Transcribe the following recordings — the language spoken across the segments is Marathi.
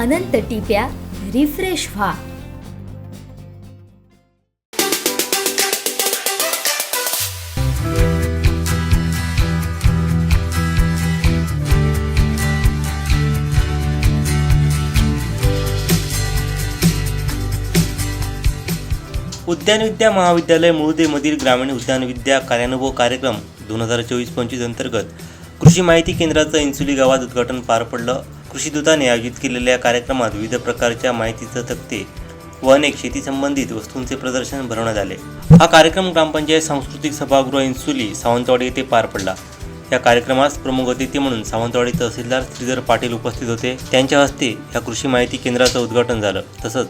अनंत टिप्या रिफ्रेश व्हा. उद्यानविद्या महाविद्यालय मुळदेमधील ग्रामीण उद्यानविद्या कार्यानुभव कार्यक्रम दोन हजार चोवीस पंचवीस अंतर्गत कृषी माहिती केंद्राचं इन्सुली गावात उद्घाटन पार पडलं. कृषी दूताने आयोजित केलेल्या या कार्यक्रमात विविध प्रकारच्या माहितीचं तक्ते व अनेक शेती संबंधित वस्तूंचे प्रदर्शन भरवण्यात आले. हा कार्यक्रम ग्रामपंचायत सांस्कृतिक सभागृह इन्सुली सावंतवाडी येथे पार पडला. या कार्यक्रमास प्रमुख अतिथी म्हणून सावंतवाडी तहसीलदार श्रीधर पाटील उपस्थित होते. त्यांच्या हस्ते या कृषी माहिती केंद्राचं उद्घाटन झालं. तसंच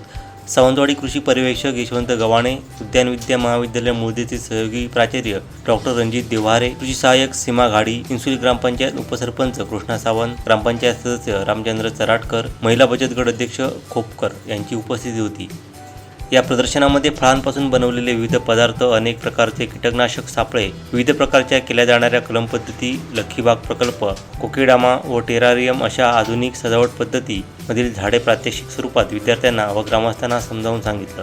सावंतवाडी कृषी पर्यवेक्षक यशवंत गव्हाणे उद्यान विद्या महाविद्यालय मुळदेचे सहयोगी प्राचार्य डॉक्टर रणजित देव्हारे कृषी सहाय्यक सीमा घाडी इन्सुली ग्रामपंचायत उपसरपंच कृष्णा सावंत ग्रामपंचायत सदस्य रामचंद्र चराटकर महिला बचत गट अध्यक्ष खोपकर यांची उपस्थिती होती. या प्रदर्शनामध्ये फळांपासून बनवलेले विविध पदार्थ अनेक प्रकारचे कीटकनाशक सापळे विविध प्रकारच्या केल्या जाणाऱ्या कलम पद्धती प्रकल्प कोकिडामा व टेरारियम अशा आधुनिक सजावट पद्धती मधील झाडे प्रात्यक्षिक स्वरूपात विद्यार्थ्यांना व ग्रामस्थांना समजावून सांगितलं.